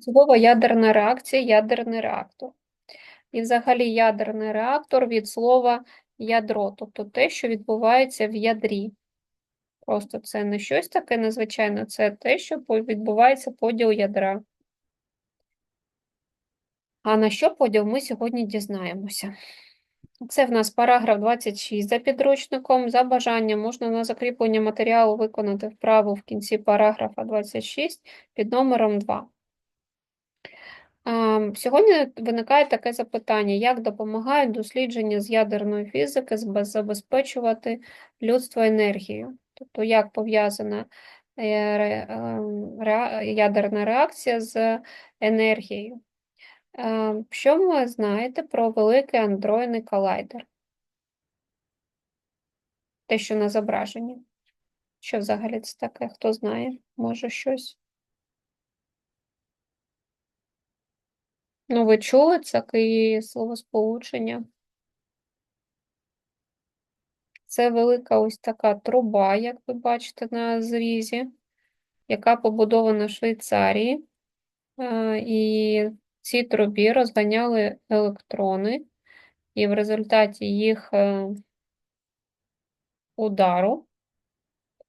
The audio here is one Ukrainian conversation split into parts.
Слово ядерна реакція, ядерний реактор. І взагалі ядерний реактор від слова ядро, тобто те, що відбувається в ядрі. Просто це не щось таке незвичайне, це те, що відбувається поділ ядра. А на що поділ ми сьогодні дізнаємося. Це в нас параграф 26 за підручником. За бажанням можна на закріплення матеріалу виконати вправу в кінці параграфа 26 під номером 2. Сьогодні виникає таке запитання: як допомагають дослідження з ядерної фізики забезпечувати людство енергією? Тобто, як пов'язана е, ем, ядерна реакція з енергією? Що ви знаєте про великий андроїдний колайдер? Те, що на зображенні? Що взагалі це таке? Хто знає? Може щось? Ну, ви чули таке словосполучення? Це велика ось така труба, як ви бачите на зрізі, яка побудована в Швейцарії. І цій трубі розганяли електрони, і в результаті їх е, удару,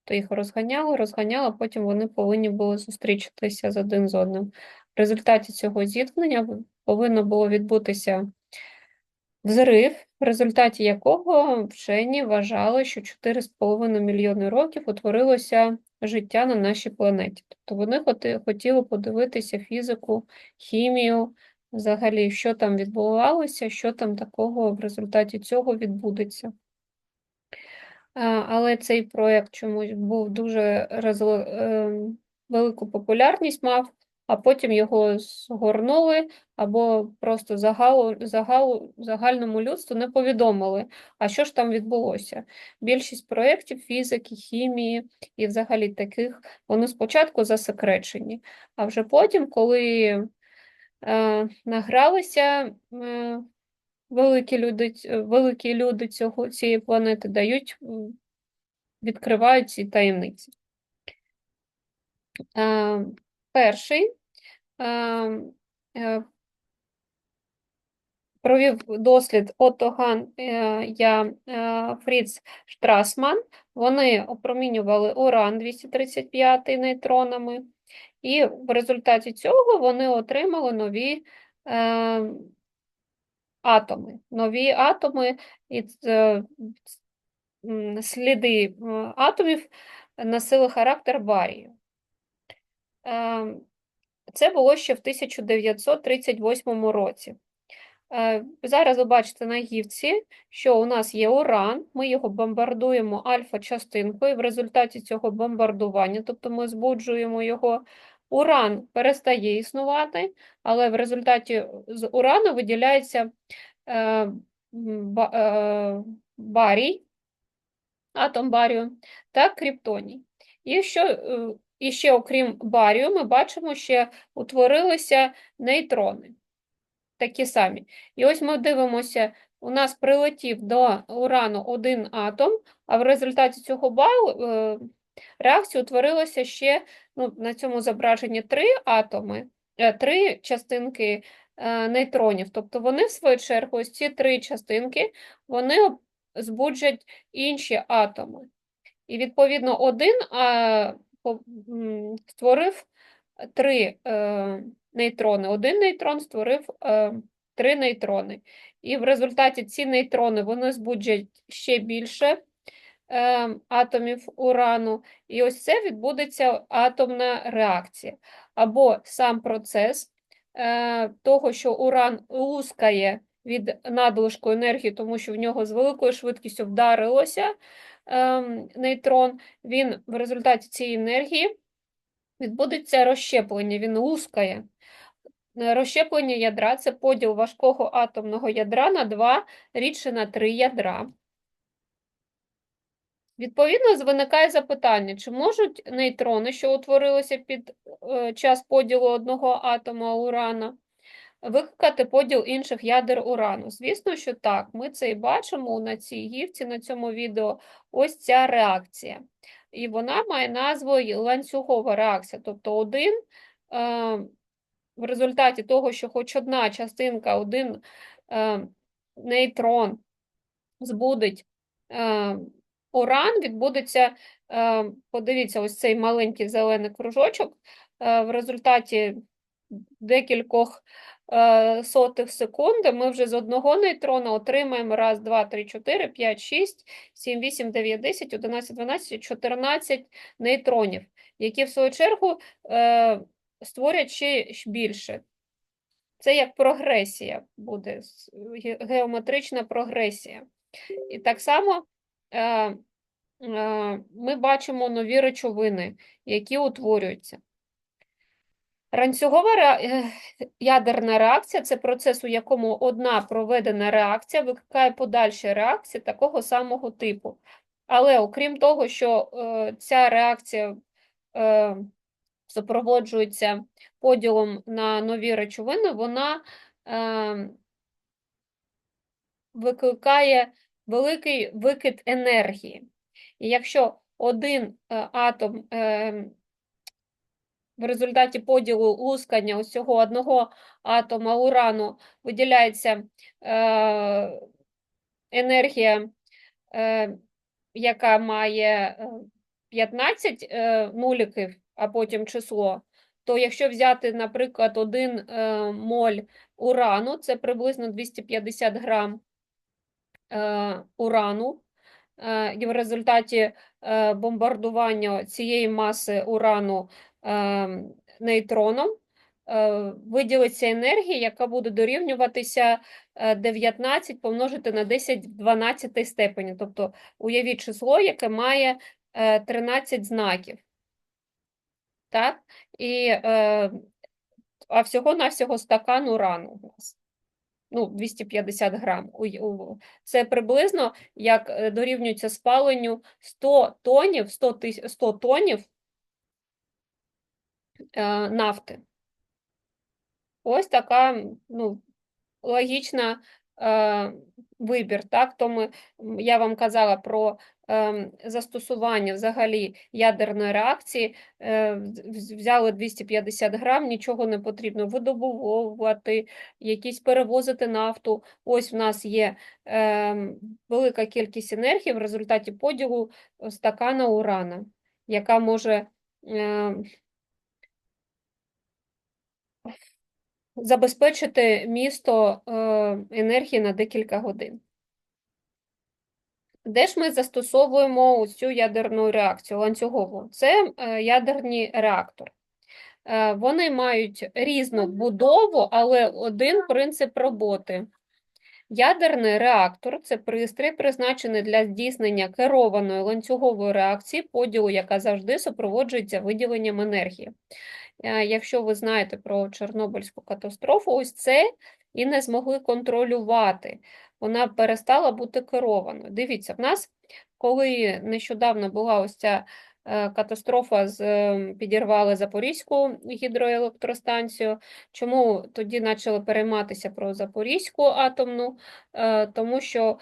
то їх розганяли, розганяли, потім вони повинні були зустрічатися з один з одним. В результаті цього зіткнення повинно було відбутися взрив, в результаті якого вчені вважали, що 4,5 мільйони років утворилося життя на нашій планеті. Тобто вони хотіли подивитися фізику, хімію, взагалі, що там відбувалося, що там такого в результаті цього відбудеться. Але цей проєкт чомусь був дуже розл... Ем, велику популярність мав а потім його згорнули або просто загалу, загалу, загальному людству не повідомили, а що ж там відбулося. Більшість проєктів фізики, хімії і взагалі таких, вони спочатку засекречені, а вже потім, коли е, награлися. Е, Великі люди великі люди цього, цієї планети дають, відкривають ці таємниці. Е, Перший провів дослід Отоган е, я е, Фріц Штрасман. Вони опромінювали уран 235 нейтронами, і в результаті цього вони отримали нові ем, атоми. Нові атоми і сліди атомів носили характер барію. Це було ще в 1938 році. Е, зараз ви бачите на гівці, що у нас є уран, ми його бомбардуємо альфа-частинкою. В результаті цього бомбардування, тобто ми збуджуємо його, уран перестає існувати, але в результаті з урану виділяється е, е, барій, атом барію та криптоній. І що і ще, окрім барію, ми бачимо, що утворилися нейтрони. Такі самі. І ось ми дивимося, у нас прилетів до урану один атом, а в результаті цього балу е, реакції утворилося ще ну, на цьому зображенні три атоми, е, три частинки е, нейтронів. Тобто вони, в свою чергу, ось ці три частинки вони збуджать інші атоми. І, відповідно, один створив три е, нейтрони. Один нейтрон створив е, три нейтрони. І в результаті ці нейтрони вони збуджать ще більше е, атомів урану. І ось це відбудеться атомна реакція. Або сам процес того, що уран лускає від надлишку енергії, тому що в нього з великою швидкістю вдарилося. Ем, нейтрон, він в результаті цієї енергії відбудеться розщеплення, він лускає. Е, розщеплення ядра це поділ важкого атомного ядра на два, рідше на три ядра. Відповідно, виникає запитання, чи можуть нейтрони, що утворилися під е, час поділу одного атома урана, викликати поділ інших ядер урану. Звісно, що так, ми це і бачимо на цій гівці, на цьому відео ось ця реакція. І вона має назву ланцюгова реакція. Тобто один е, в результаті того, що хоч одна частинка, один е, нейтрон збудить е, уран, відбудеться, е, подивіться, ось цей маленький зелений кружочок, е, в результаті декількох е, сотих секунди ми вже з одного нейтрона отримаємо раз, два, три, чотири, п'ять, шість, сім, вісім, дев'ять, десять, одинадцять, дванадцять, чотирнадцять нейтронів, які в свою чергу е, створять ще більше. Це як прогресія буде, геометрична прогресія. І так само е, ми бачимо нові речовини, які утворюються. Ранцюгова ядерна реакція це процес, у якому одна проведена реакція викликає подальші реакції такого самого типу. Але окрім того, що е, ця реакція е, супроводжується поділом на нові речовини, вона е, викликає великий викид енергії. І якщо один атом в результаті поділу лускання ось цього одного атома урану виділяється е, енергія, е, яка має е, 15 е, нуліків, а потім число, то якщо взяти, наприклад, один е, моль урану, це приблизно 250 грам е, урану, е, і в результаті е, бомбардування цієї маси урану е, нейтроном е, виділиться енергія, яка буде дорівнюватися е, 19 помножити на 10 в 12 степені. Тобто уявіть число, яке має е, 13 знаків. Так? І, е, а всього-навсього стакан урану у нас. Ну, 250 грам. Це приблизно як е, дорівнюється спаленню 100 тонів, 100, тис- 100 тонів е, нафти. Ось така ну, логічна е, вибір. Так? Тому я вам казала про е, застосування взагалі ядерної реакції. Е, взяли 250 грам, нічого не потрібно видобувати, якісь перевозити нафту. Ось в нас є е, велика кількість енергії в результаті поділу стакана урана, яка може е, забезпечити місто е, енергії на декілька годин. Де ж ми застосовуємо цю ядерну реакцію ланцюгову? Це е, ядерні реактори. Е, Вони мають різну будову, але один принцип роботи. Ядерний реактор це пристрій, призначений для здійснення керованої ланцюгової реакції, поділу, яка завжди супроводжується виділенням енергії. Е, Якщо ви знаєте про Чорнобильську катастрофу, ось це і не змогли контролювати. Вона перестала бути керованою. Дивіться, в нас, коли нещодавно була ось ця е, катастрофа, з, е, підірвали Запорізьку гідроелектростанцію, чому тоді почали перейматися про Запорізьку атомну, тому що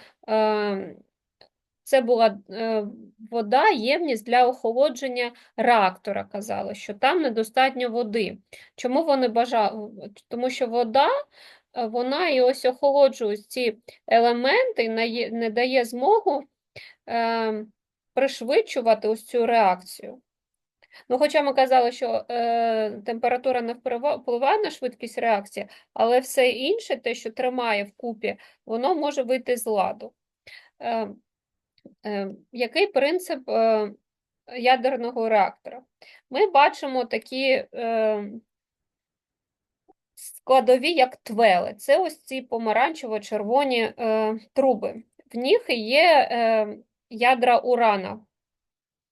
це була е, вода, ємність для охолодження реактора, казали, що там недостатньо води. Чому вони бажали? Тому що вода, е, вона і ось охолоджує ці елементи, не дає змогу е, пришвидшувати ось цю реакцію. Ну, хоча ми казали, що е, температура не впливає на швидкість реакції, але все інше, те, що тримає вкупі, воно може вийти з ладу. Е, який принцип е, ядерного реактора? Ми бачимо такі е, складові, як твели. Це ось ці помаранчево-червоні е, труби. В них є е, ядра урана.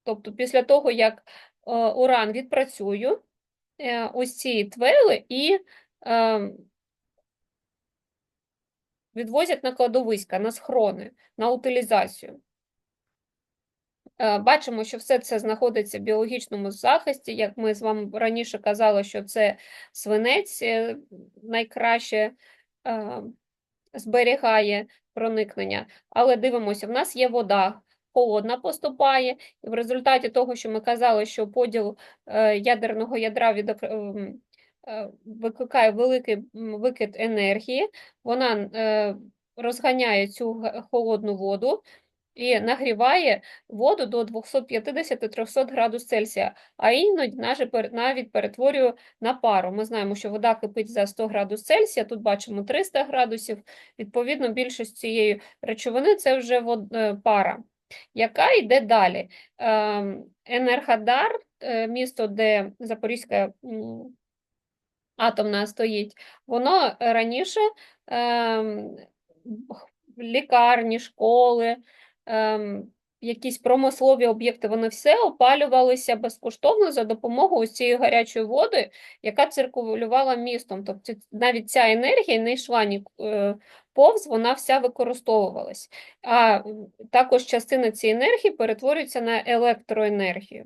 Тобто, після того, як е, уран відпрацює, е, ось ці твели і е, відвозять на кладовиська, на схрони, на утилізацію. Е, Бачимо, що все це знаходиться в біологічному захисті. Як ми з вами раніше казали, що це свинець е, найкраще е, зберігає проникнення. Але дивимося, в нас є вода, холодна поступає, і в результаті того, що ми казали, що поділ ядерного ядра від викликає великий викид енергії, вона розганяє цю холодну воду і нагріває воду до 250-300 градусів Цельсія, а іноді навіть перетворює на пару. Ми знаємо, що вода кипить за 100 градусів Цельсія, тут бачимо 300 градусів. Відповідно, більшість цієї речовини це вже е, пара, яка йде далі. Ем, Енергодар, е, місто, де Запорізька атомна стоїть, воно раніше ем, лікарні, школи, ем, якісь промислові об'єкти, вони все опалювалися безкоштовно за допомогою цієї гарячої води, яка циркулювала містом. Тобто навіть ця енергія не йшла ні е, повз, вона вся використовувалась. А також частина цієї енергії перетворюється на електроенергію.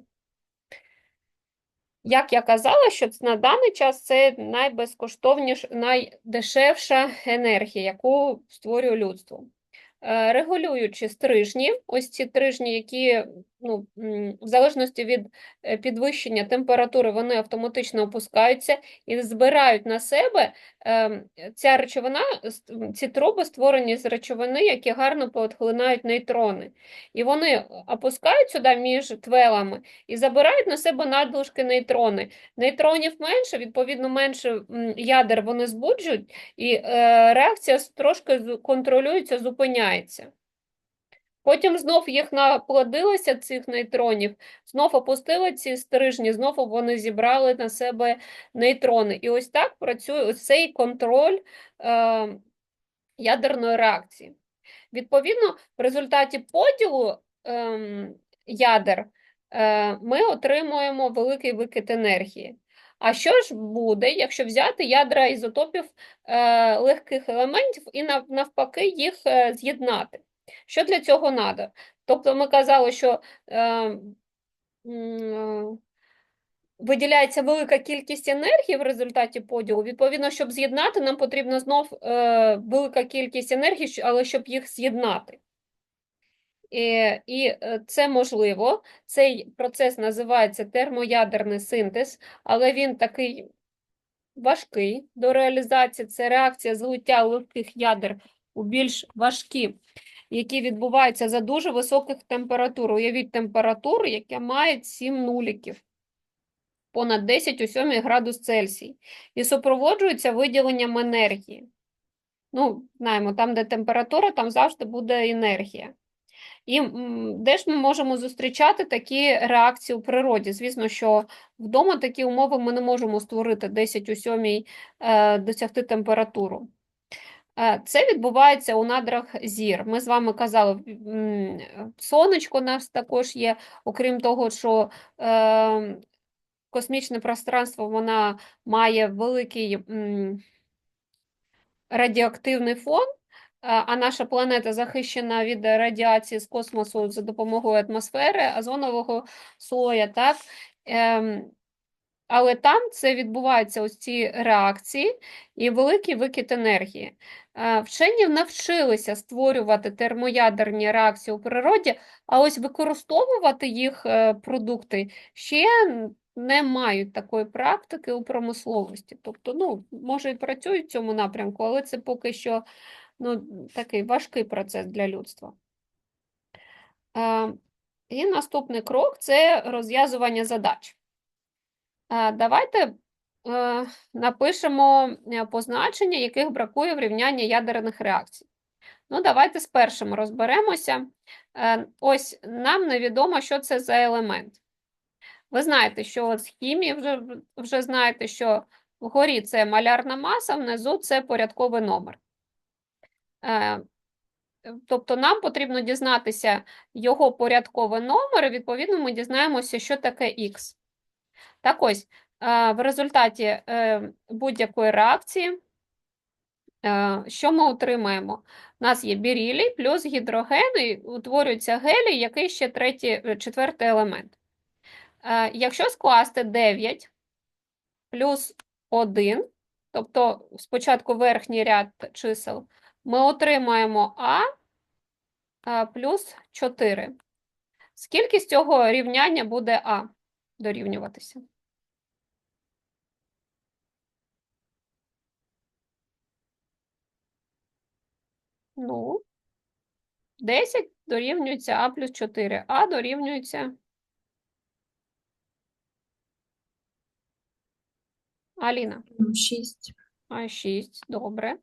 Як я казала, що на даний час це найбезкоштовніша, найдешевша енергія, яку створює людство. Е, Регулюючи стрижні, ось ці трижні, які ну, в залежності від е, підвищення температури, вони автоматично опускаються і збирають на себе ем, ця речовина, ці труби створені з речовини, які гарно поотхлинають нейтрони. І вони опускають сюди між твелами і забирають на себе надлишки нейтрони. Нейтронів менше, відповідно, менше ядер вони збуджують, і е, реакція трошки контролюється, зупиняється. Потім знов їх наплодилося, цих нейтронів, знов опустили ці стрижні, знову вони зібрали на себе нейтрони. І ось так працює цей контроль е, ядерної реакції. Відповідно, в результаті поділу ем, ядер е, ми отримуємо великий викид енергії. А що ж буде, якщо взяти ядра ізотопів е, легких елементів і нав- навпаки їх е, з'єднати? Що для цього треба? Тобто ми казали, що е, м, виділяється велика кількість енергії в результаті поділу. Відповідно, щоб з'єднати, нам потрібна знов е, велика кількість енергії, але щоб їх з'єднати. І, і е, це можливо. Цей процес називається термоядерний синтез, але він такий важкий до реалізації. Це реакція злиття легких ядер у більш важкі, які відбуваються за дуже високих температур. Уявіть температуру, яка має 7 нуліків, понад 10 у 7 градус Цельсій, і супроводжується виділенням енергії. Ну, знаємо, там, де температура, там завжди буде енергія. І де ж ми можемо зустрічати такі реакції у природі? Звісно, що вдома такі умови ми не можемо створити 10 у 7 е, досягти температуру. Е, Це відбувається у надрах зір. Ми з вами казали, сонечко у нас також є, окрім того, що е, космічне пространство вона має великий радіоактивний фон, а наша планета захищена від радіації з космосу за допомогою атмосфери, озонового слоя, так? Ем, але там це відбуваються ось ці реакції і великий викид енергії. Е, Вчені навчилися створювати термоядерні реакції у природі, а ось використовувати їх е, продукти ще не мають такої практики у промисловості. Тобто, ну, може, і працюють в цьому напрямку, але це поки що ну, такий важкий процес для людства. І наступний крок це розв'язування задач. Давайте е, напишемо е, позначення, яких бракує в рівнянні ядерних реакцій. Ну, давайте з першим розберемося. Е, Ось нам невідомо, що це за елемент. Ви знаєте, що от з хімії вже, вже знаєте, що вгорі це малярна маса, внизу це порядковий номер. Е, Тобто нам потрібно дізнатися його порядковий номер, і відповідно ми дізнаємося, що таке Х. Так ось, е, в результаті е, будь-якої реакції, що ми отримаємо? У нас є бірілій плюс гідроген, і утворюється гелій, який ще третій, четвертий елемент. Якщо скласти 9 плюс 1, тобто спочатку верхній ряд чисел, ми отримаємо А е, плюс 4. Скільки з цього рівняння буде А дорівнюватися? Ну, 10 дорівнюється А плюс 4. А дорівнюється. Аліна. 6. А 6, добре.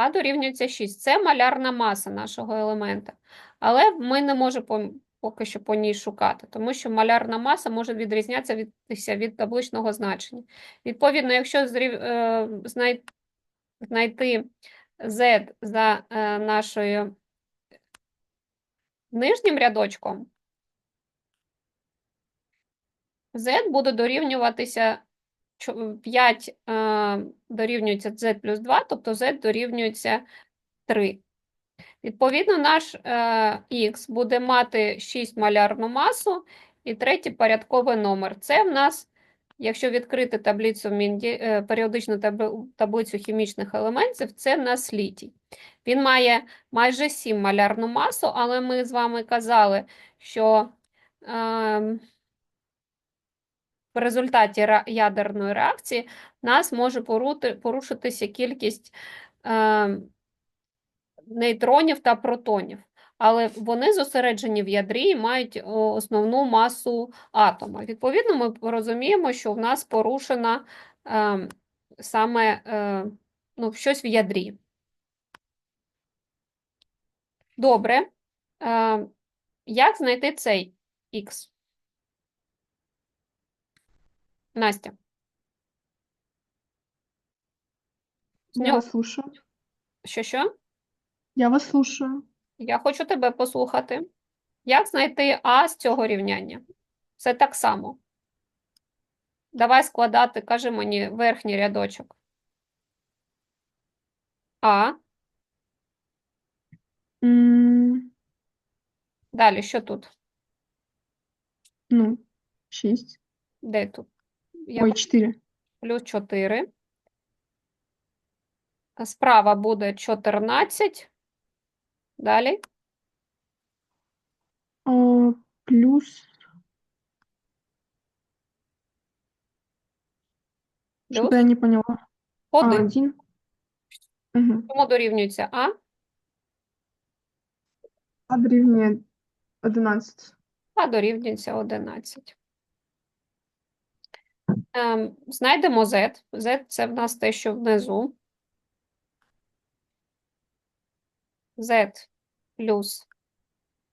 А дорівнюється 6. Це малярна маса нашого елемента. Але ми не можемо поки що по ній шукати, тому що малярна маса може відрізнятися від, від табличного значення. Відповідно, якщо е, знай, знайти z за е, нашою нижнім рядочком, z буде дорівнюватися 5 е, дорівнюється z плюс 2, тобто z дорівнюється 3. Відповідно, наш е, х буде мати 6 малярну масу і третій порядковий номер. Це в нас, якщо відкрити таблицю е, періодичну таблицю хімічних елементів, це в нас літій. Він має майже 7 малярну масу, але ми з вами казали, що е, в результаті ядерної реакції в нас може порушитися кількість е, нейтронів та протонів. Але вони зосереджені в ядрі і мають основну масу атома. Відповідно, ми розуміємо, що в нас порушена е, саме е, ну, щось в ядрі. Добре. Е, як знайти цей х? Настя. Я вас слушаю. що що? Я вас слушаю. Я хочу тебе послухати. Як знайти А з цього рівняння? Це так само. Давай складати, кажи мені, верхній рядочок. А. М, Далі, що тут? Ну, 6. Де тут? Я Ой, бачу 4. плюс 4. Справа буде 14. Далі. Плюс. Плюс Что-то я не поняла. А, 1. 1. Угу. Чому дорівнюється А? А дорівнює 11. А дорівнюється 11. Ем, знайдемо Z. Z – це в нас те, що внизу. Z плюс.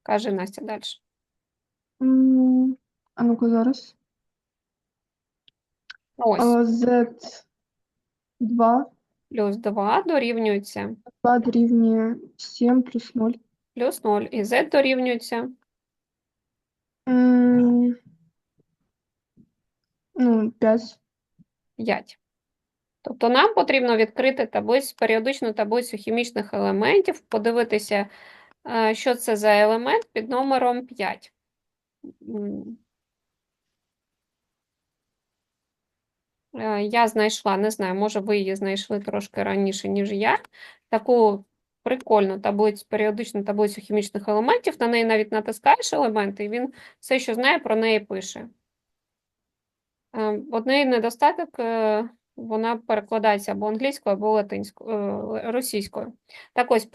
Каже Настя далі. А ну-ка зараз. Ось, Z 2. плюс 2 дорівнюється 2 дорівнює 7 плюс 0. плюс 0. І Z дорівнюється М, Ну, 5. 5. Тобто нам потрібно відкрити таблицю, періодичну таблицю хімічних елементів, подивитися, е, що це за елемент під номером 5. Е, Я знайшла, не знаю, може ви її знайшли трошки раніше, ніж я. Таку прикольну таблицю, періодичну таблицю хімічних елементів. На неї навіть натискаєш елементи, і він все, що знає, про неї пише. Е, Одний недостаток, е, вона перекладається або англійською, або латинською, е, російською. Так ось,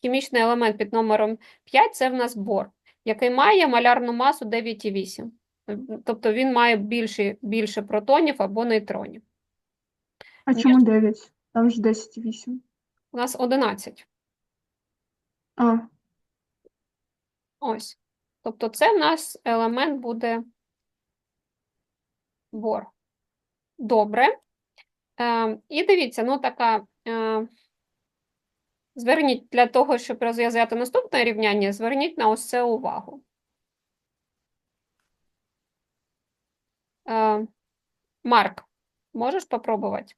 хімічний елемент під номером 5 – це в нас бор, який має малярну масу 9,8. Е, Тобто він має більше, більше протонів або нейтронів. А чому 9? Там ж 10,8. У нас 11. А, Ось. Тобто це в нас елемент буде бор. Добре. Е, і дивіться, ну така. Е, зверніть для того, щоб розв'язати наступне рівняння, зверніть на ось це увагу. Е, Марк, можеш попробувати?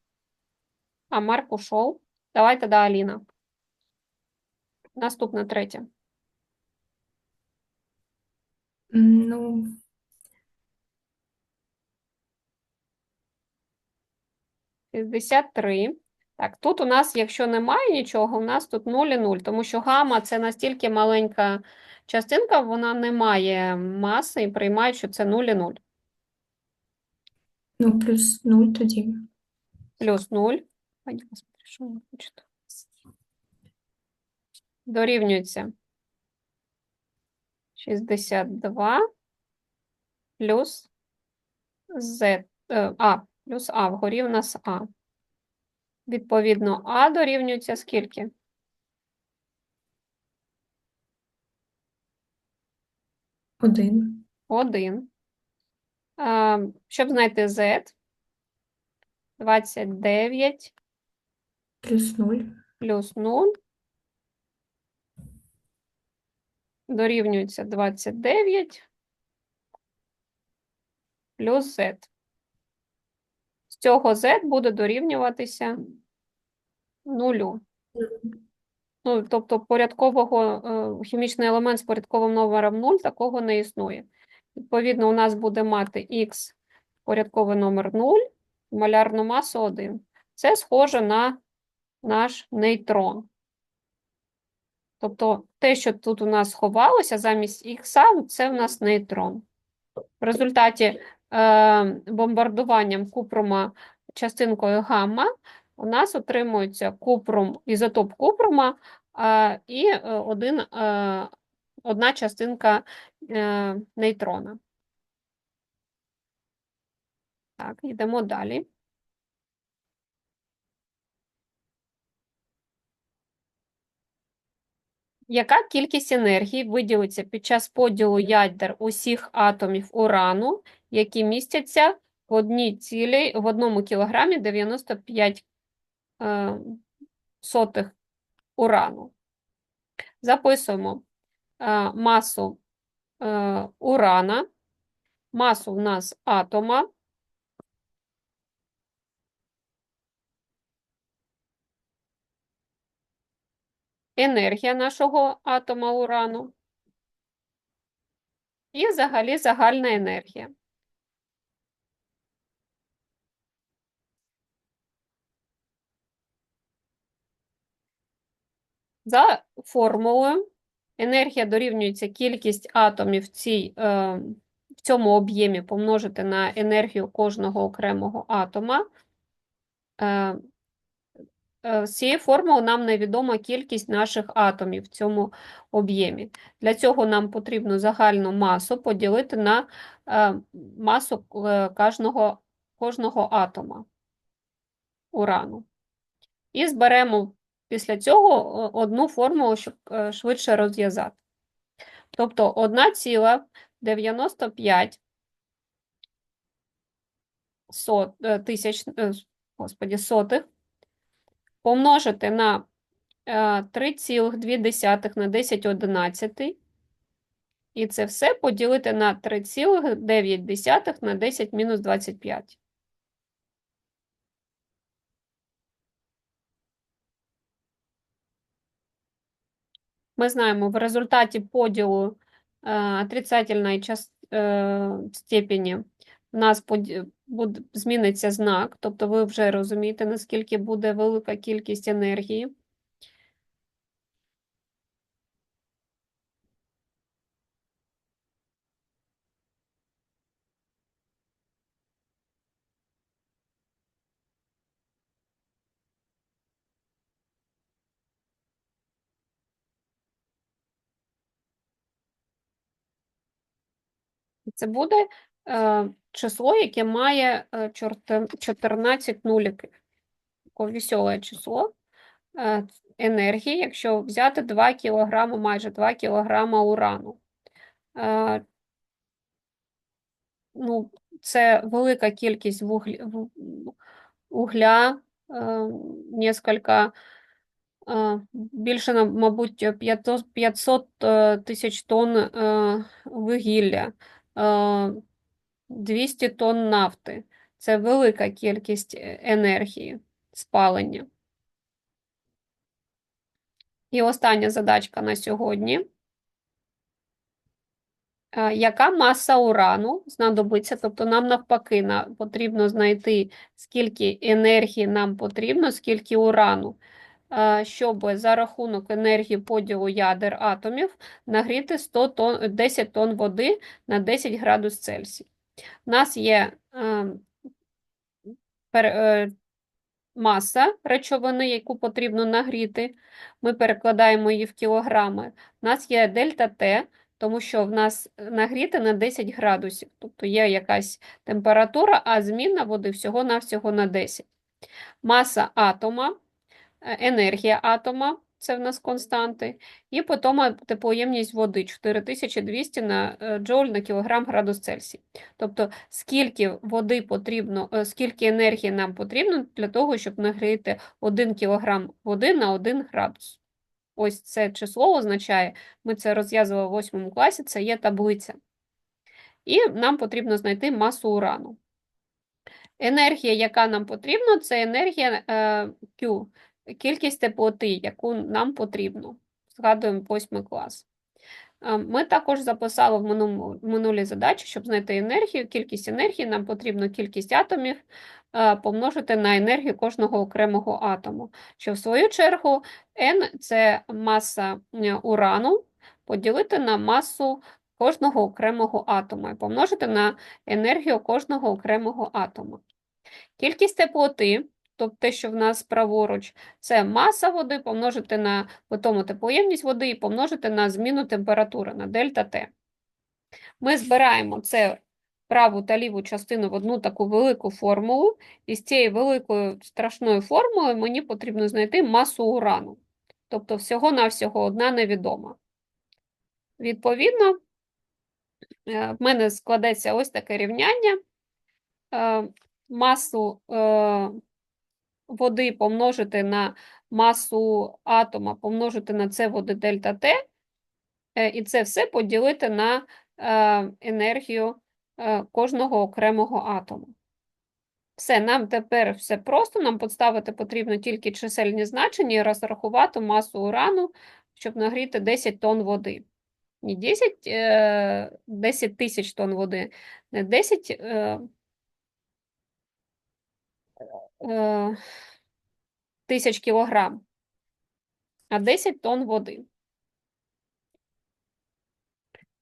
А, Марк ушов. Давай тоді Аліна. Наступне третє. Ну, – 63. Так, тут у нас, якщо немає нічого, у нас тут 0 і 0, тому що гама – це настільки маленька частинка, вона не має маси і приймають, що це 0 і 0. ну, плюс нуль тоді. Плюс 0. Ой, господи, що ви хочете? дорівнюється 62 плюс Z, е, А, плюс А, вгорі в нас А. Відповідно, А дорівнюється скільки? Один. 1. Щоб знайти Z, 29 Плюс нуль. плюс 0 дорівнюється 29 плюс z. Цього z буде дорівнюватися нулю. Ну, тобто порядкового, е, хімічний елемент з порядковим номером 0 такого не існує. Відповідно, у нас буде мати х порядковий номер 0, малярну масу 1. Це схоже на наш нейтрон. Тобто те, що тут у нас сховалося замість х, це в нас нейтрон. В результаті бомбардуванням купрума частинкою гамма у нас отримується купрум, ізотоп купрума е, і е, один, е, одна частинка е, нейтрона. Так, йдемо далі. Яка кількість енергії виділиться під час поділу ядер усіх атомів урану, які містяться в одній цілій, в одному кілограмі 95 е, сотих урану? Записуємо. Е, масу е, урана, масу в нас атома, енергія нашого атома урану і взагалі загальна енергія. За формулою енергія дорівнюється кількість атомів в, цій, е, в цьому об'ємі помножити на енергію кожного окремого атома. Е, З цієї формули нам невідома кількість наших атомів в цьому об'ємі. Для цього нам потрібно загальну масу поділити на е, масу е, кожного, кожного атома урану. І зберемо після цього одну формулу, щоб швидше розв'язати. Тобто 1,95 сот, е, тисяч, е, господі, сотих помножити на е, 3,2 на 10 одинадцятий. І це все поділити на 3,9 на 10 мінус 25. Ми знаємо, в результаті поділу е, отрицательної час, е, степені у нас буде, зміниться знак, тобто ви вже розумієте, наскільки буде велика кількість енергії. Це буде число, яке має е, 14 нуликів. Таке веселе число е, енергії, якщо взяти 2 кг, майже 2 кг урану. Е, ну, це велика кількість вуглі, ву- угля, е, несколько, е, більше, мабуть, 500 500 е, тисяч тонн е, вугілля, е, 200 тонн нафти. Це велика кількість е, енергії спалення. І остання задачка на сьогодні. Е, Яка маса урану знадобиться? Тобто нам навпаки на, потрібно знайти, скільки енергії нам потрібно, скільки урану, е, щоб за рахунок енергії поділу ядер атомів нагріти 100 тонн, 10 тонн води на 10 градус Цельсія. У нас є е, е, маса речовини, яку потрібно нагріти. Ми перекладаємо її в кілограми. У нас є дельта Т, тому що в нас нагріти на 10 градусів. Тобто є якась температура, а змінна води всього-навсього на 10. Маса атома, е, енергія атома, це в нас константи, і потім теплоємність води 4200 на е, джоуль на кілограм градус Цельсій. Тобто, скільки води потрібно, е, скільки енергії нам потрібно для того, щоб нагріти 1 кілограм води на 1 градус. Ось це число означає, ми це розв'язували в 8 класі, це є таблиця. І нам потрібно знайти масу урану. Енергія, яка нам потрібна, це енергія е, Q, кількість теплоти, яку нам потрібно. Згадуємо 8 клас. Е, Ми також записали в минулій задачі, щоб знайти енергію, кількість енергії, нам потрібно кількість атомів е, помножити на енергію кожного окремого атому, що в свою чергу N – це маса е, урану, поділити на масу кожного окремого атома і помножити на енергію кожного окремого атома. Кількість теплоти, тобто те, що в нас праворуч, це маса води помножити на потім теплоємність води і помножити на зміну температури, на дельта Т. Ми збираємо це праву та ліву частину в одну таку велику формулу, і з цієї великої страшної формули мені потрібно знайти масу урану. Тобто всього-навсього одна невідома. Відповідно, е, в мене складеться ось таке рівняння. Е, Масу е, води помножити на масу атома, помножити на це води дельта Т, е, і це все поділити на е, енергію е, кожного окремого атому. Все, нам тепер все просто, нам поставити потрібно тільки чисельні значення і розрахувати масу урану, щоб нагріти 10 тонн води. Не 10, е, 10 тисяч тонн води, не 10 е, тисяч кілограм, а 10 тонн води.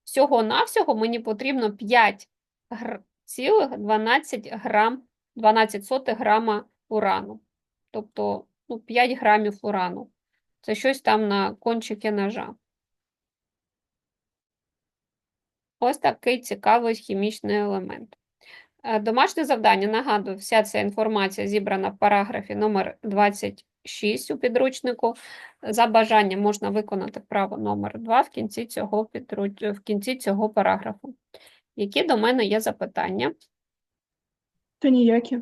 Всього-навсього мені потрібно 5 гр... цілих 12 грам, 12 сотих грама урану. Тобто ну, 5 грамів урану. Це щось там на кончики ножа. Ось такий цікавий хімічний елемент. Е, Домашнє завдання, нагадую, вся ця інформація зібрана в параграфі номер 26 у підручнику. За бажанням можна виконати право номер 2 в кінці цього, підруч... в кінці цього параграфу. Які до мене є запитання? Та ніякі.